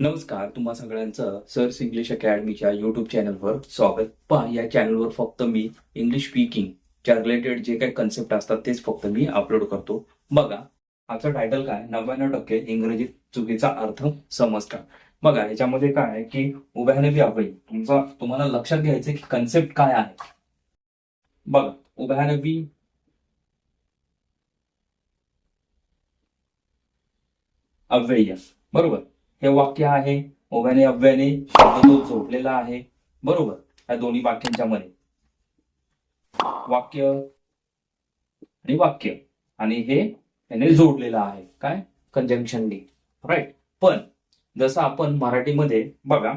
नमस्कार तुम्हा सगळ्यांचं सर्स इंग्लिश अकॅडमीच्या युट्यूब चॅनलवर स्वागत. पहा या चॅनलवर फक्त मी इंग्लिश स्पीकिंग च्या रिलेटेड जे काही कन्सेप्ट असतात तेच फक्त मी अपलोड करतो. बघा आजचं टायटल काय? नव्याण्णव टक्के इंग्रजीत चुकीचा अर्थ समजता बघा याच्यामध्ये काय आहे की उभ्याने बी अभय तुमचा तुम्हाला लक्षात घ्यायचं की कन्सेप्ट काय आहे. बघा उभ्याने बी अव्यय. बरोबर? हे वाक्य आहे. ओव्याने अव्याने शब्द तो जोडलेला आहे. बरोबर? या दोन्ही वाक्यांच्या मध्ये. वाक्य आणि वाक्य. आणि हे याने जोडलेलं आहे. काय? कंजंक्शननी राईट पण जसं आपण मराठीमध्ये बघा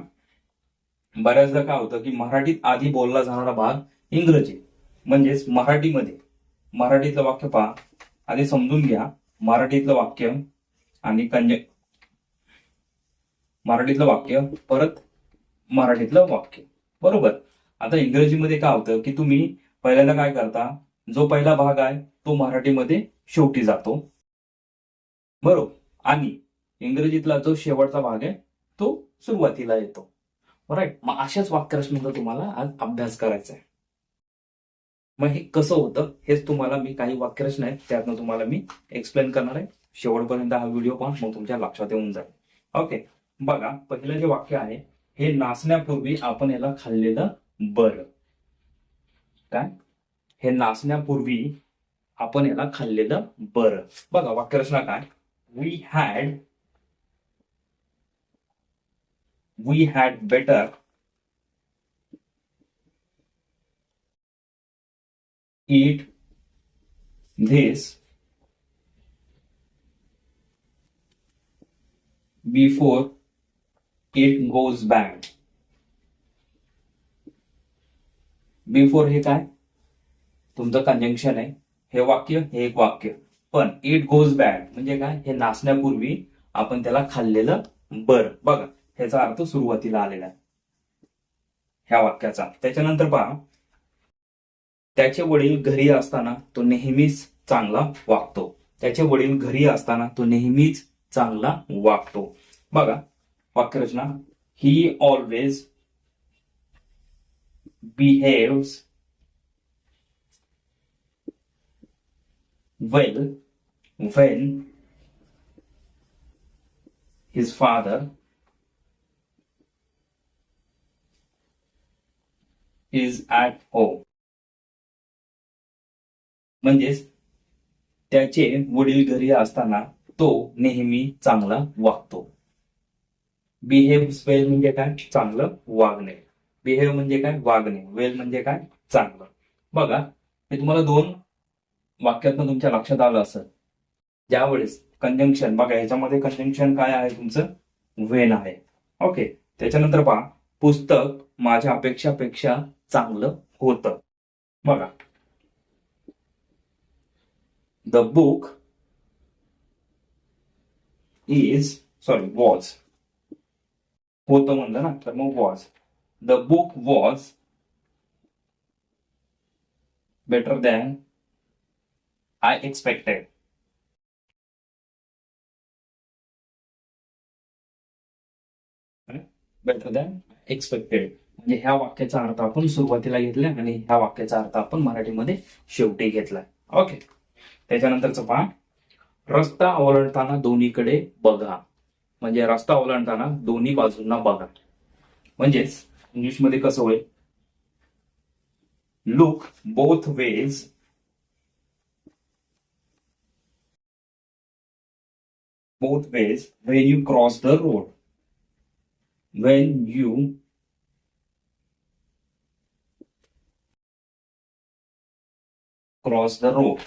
बऱ्याचदा काय होतं की मराठीत आधी बोलला जाणारा भाग इंग्रजी. म्हणजेच मराठीमध्ये. मराठीतलं वाक्य पहा. आधी समजून घ्या. मराठीतलं वाक्य आणि कंज मराठीतलं वाक्य परत मराठीतलं वाक्य. बरोबर? आता इंग्रजीमध्ये काय होतं की तुम्ही पहिल्यांदा काय करता? जो पहिला भाग आहे तो मराठीमध्ये शेवटी जातो. बरोबर? आणि इंग्रजीतला जो शेवटचा भाग आहे तो सुरुवातीला येतो. राईट मग अशाच वाक्यरचनेचा तुम्हाला आज अभ्यास करायचा आहे. मग हे कसं होतं हेच तुम्हाला मी काही वाक्यरचना आहेत त्यातनं तुम्हाला मी एक्सप्लेन करणार आहे. शेवटपर्यंत हा व्हिडिओ पाहून मग तुमच्या लक्षात येऊन जाईल. ओके बघा पहिलं जे वाक्य आहे हे नाचण्यापूर्वी आपण याला खाल्लेलं बरं. काय? हे नाचण्यापूर्वी आपण याला खाल्लेलं बरं. बघा वाक्यरचना काय? We had we had better eat this before it goes bad before हे काय? तुमचं कंजंक्शन आहे. हे वाक्य हे एक वाक्य. पण इट गोज बॅड म्हणजे काय? हे नाचण्यापूर्वी आपण त्याला खाल्लेलं बरं. बघा ह्याचा अर्थ सुरुवातीला आलेला आहे. ह्या वाक्याचा. त्याच्यानंतर पहा. त्याचे वडील घरी असताना तो नेहमीच चांगला वागतो. त्याचे वडील घरी असताना तो नेहमीच चांगला वागतो. बघा. वाक्यरचना he always behaves well when his father is at home म्हणजेच त्याचे वडील घरी असताना तो नेहमी चांगला वागतो. बिहेव वेल म्हणजे काय? चांगलं वागणे. बिहेव म्हणजे काय? वागणे. वेल म्हणजे काय? चांगलं. बघा हे तुम्हाला दोन वाक्यातनं तुमच्या लक्षात आलं असं ज्यावेळेस कंजंक्शन बघा ह्याच्यामध्ये कंजंक्शन काय आहे तुमचं? वेन आहे. ओके त्याच्यानंतर पहा पुस्तक माझ्या अपेक्षापेक्षा चांगलं होतं. बघा. The book is sorry was होतं म्हणलं ना तर मग was the book was better than I expected better than expected म्हणजे ह्या वाक्याचा अर्थ आपण सुरुवातीला घेतला आणि ह्या वाक्याचा अर्थ आपण मराठीमध्ये शेवटी घेतलाय ओके त्याच्यानंतरचं पहा. रस्ता ओलांडताना दोन्हीकडे बघा. म्हणजे रस्ता ओलांडताना दोन्ही बाजूंना बघा. म्हणजेच इंग्लिशमध्ये कसं होईल? Look both ways both ways when you cross the road. When you cross the road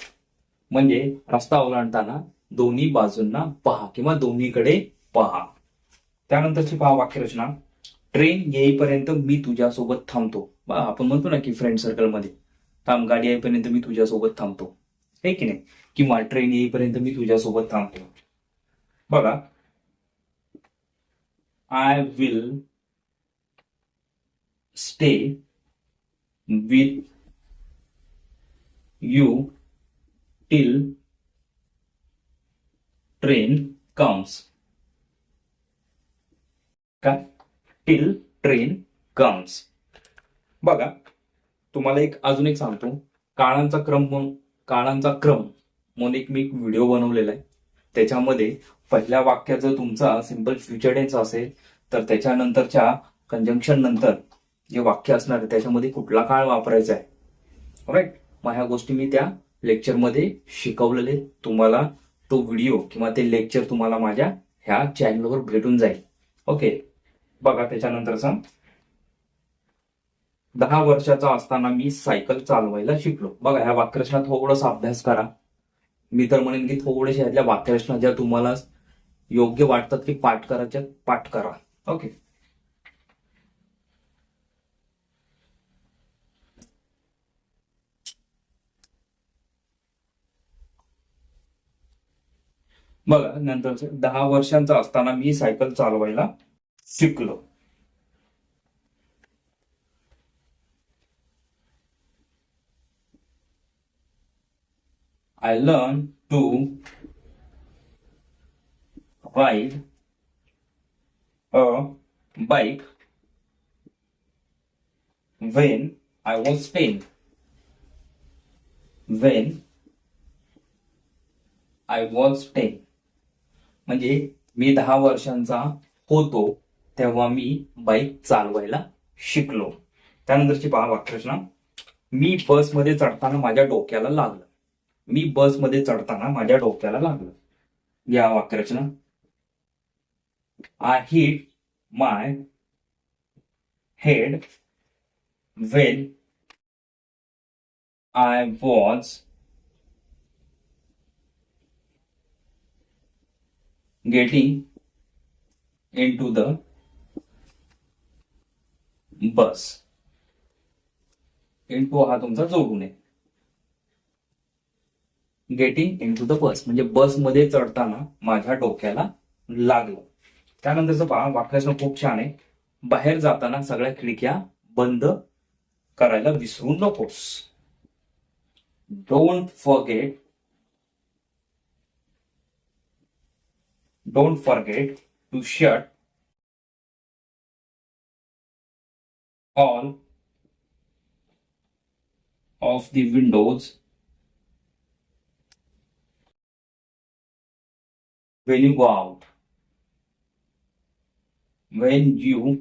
म्हणजे रस्ता ओलांडताना दोन्ही बाजूंना पहा किंवा दोन्हीकडे पहा. त्यानंतरची पहा वाक्यरचना. ट्रेन येईपर्यंत मी तुझ्यासोबत थांबतो. आपण म्हणतो ना की फ्रेंड सर्कलमध्ये थांब गाडी येईपर्यंत मी तुझ्यासोबत थांबतो. हे की नाही? किंवा ट्रेन येईपर्यंत मी तुझ्यासोबत थांबतो. बघा. I will stay with you till train comes का? टिल ट्रेन कम्स बघा तुम्हाला एक अजून एक सांगतो. काळांचा क्रम म्हणून काळांचा क्रम म्हणून एक मी एक व्हिडिओ बनवलेला आहे. त्याच्यामध्ये पहिल्या वाक्याचं तुमचा सिंपल फ्युचर टेन्स असेल तर त्याच्यानंतरच्या कंजंक्शन नंतर जे वाक्य असणार आहे त्याच्यामध्ये कुठला काळ वापरायचा आहे? राईट मग ह्या गोष्टी मी त्या लेक्चरमध्ये शिकवलेले. तुम्हाला तो व्हिडिओ किंवा ते लेक्चर तुम्हाला माझ्या ह्या चॅनलवर भेटून जाईल. ओके बघा त्याच्यानंतरचा दहा वर्षाचा असताना मी सायकल चालवायला शिकलो. बघा ह्या वाक्यरचना थोडासा अभ्यास करा. मी तर म्हणेन की थोडेसे ह्यातल्या वाक्यरचना ज्या तुम्हाला योग्य वाटतात की पाठ करायच्या पाठ करा. ओके. बघा नंतर दहा वर्षांचा असताना मी सायकल चालवायला शिकलो I learn to ride a bike when I was ten when I was ten म्हणजे मी दहा वर्षांचा होतो तेव्हा मी बाईक चालवायला शिकलो. त्यानंतरची पहा वाक्यरचना मी बसमध्ये चढताना माझ्या डोक्याला लागलं. मी बसमध्ये चढताना माझ्या डोक्याला लागलं. या वाक्यरचना I hit my head when I was getting into the bus. Into हा तुमचा जोडून आहे. Getting into the bus म्हणजे बसमध्ये चढताना माझ्या डोक्याला लागलं. त्यानंतरचं पहा वाक्याचं खूप छान आहे. बाहेर जाताना सगळ्या खिडक्या बंद करायला विसरू नकोस. Don't forget don't forget to shut all of the windows when you go out. When you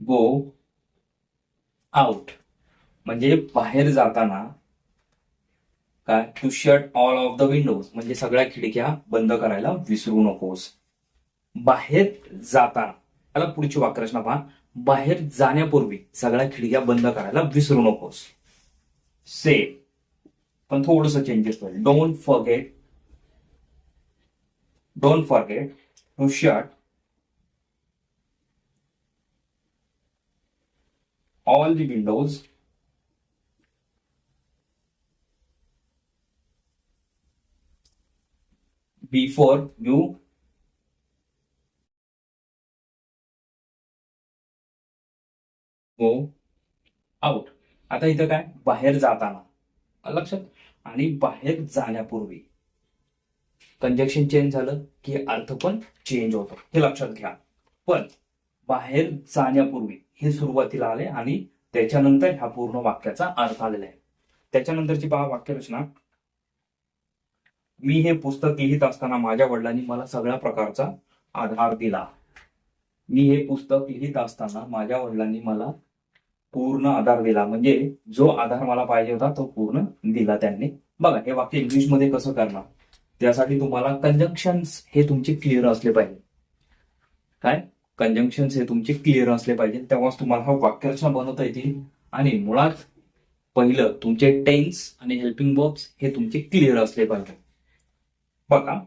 go out. म्हणजे बाहेर जाताना काय? To shut all of the windows म्हणजे सगळ्या खिडक्या बंद करायला विसरू नकोस. बाहेर जाताना त्याला पुढची वाक्यरचना पहा. बाहेर जाण्यापूर्वी सगळ्या खिडक्या बंद करायला विसरू नकोस. से पण थोडस चेंजेस होईल don't forget don't forget to shut all the windows before you go out आता इथं काय? बाहेर जाताना. लक्षात? आणि बाहेर जाण्यापूर्वी. कंजक्शन चेंज झालं की अर्थ पण चेंज होतो. हे लक्षात घ्या. पण बाहेर जाण्यापूर्वी हे सुरुवातीला आले आणि त्याच्यानंतर ह्या पूर्ण वाक्याचा अर्थ आलेला आहे. त्याच्यानंतरची पहा वाक्यरचना. मी हे पुस्तक लिहित असताना माझ्या वडिलांनी मला सगळ्या प्रकारचा आधार दिला. मी हे पुस्तक लिहित असताना माझ्या वडिलांनी मला पूर्ण आधार दिला. म्हणजे जो आधार मला पाहिजे होता तो पूर्ण दिला त्यांनी. बघा हे वाक्य इंग्लिशमध्ये कसं करणार? त्यासाठी तुम्हाला कंजंक्शन्स हे तुमचे क्लिअर असले पाहिजे. काय? कंजंक्शन्स हे तुमचे क्लिअर असले पाहिजे. तेव्हाच तुम्हाला हा वाक्यरचना बनवता येतील. आणि मुळात पहिलं तुमचे टेन्स आणि हेल्पिंग बॉक्स हे तुमचे क्लिअर असले पाहिजे. बघा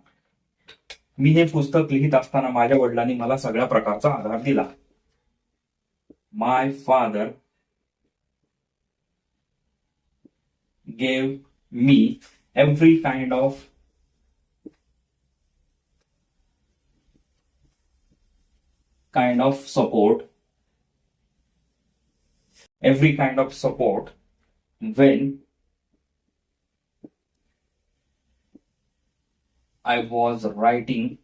मी हे पुस्तक लिहित असताना माझ्या वडिलांनी मला सगळ्या प्रकारचा आधार दिला. My father gave me every kind of kind of support. Every kind of support when I was writing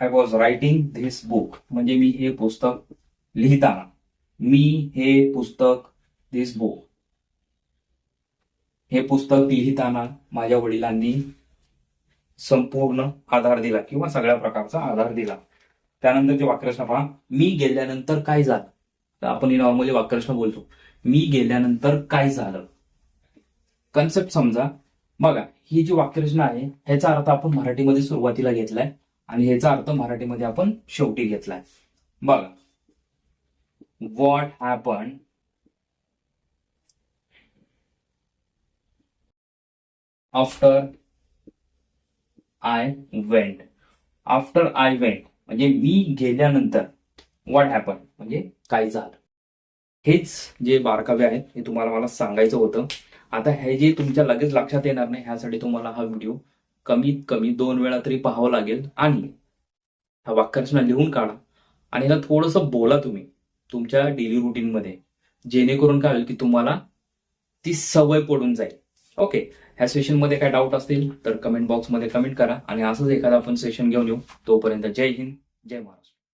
I was writing this book म्हणजे मी हे पुस्तक लिहिताना, मी हे पुस्तक धिस बुक हे पुस्तक लिहिताना माझ्या वडिलांनी संपूर्ण आधार दिला किंवा सगळ्या प्रकारचा आधार दिला. त्यानंतर ते वाक्यरचना पहा. मी गेल्यानंतर काय झालं? आपण नॉर्मली वाक्यरचना बोलतो. मी गेल्यानंतर काय झालं? कन्सेप्ट समजा. बघा ही जी वाक्यरचना आहे ह्याचा अर्थ आपण मराठीमध्ये सुरुवातीला घेतलाय आणि ह्याचा अर्थ मराठीमध्ये आपण शेवटी घेतलाय. बघा. What happen after I went after I went म्हणजे मी गेल्यानंतर व्हॉट हॅपन म्हणजे काय झालं? हेच जे बारकावे आहेत हे तुम्हाला मला सांगायचं होतं. आता हे जे तुमच्या लगेच लक्षात येणार नाही ह्यासाठी तुम्हाला हा व्हिडिओ कमीत कमी दोन वेळा तरी पाहावा लागेल. आणि हा वाक्यरचना लिहून काढा. आणि ह्याला थोडंसं बोला तुम्ही तुमच्या डेली रुटीनमध्ये जेणेकरून काय होईल की तुम्हाला ती सवय पडून जाईल. ओके ह्या सेशनमध्ये काय डाऊट असतील तर कमेंट बॉक्समध्ये कमेंट करा. आणि असंच एखादा आपण सेशन घेऊन येऊ. तोपर्यंत जय हिंद जय महाराष्ट्र.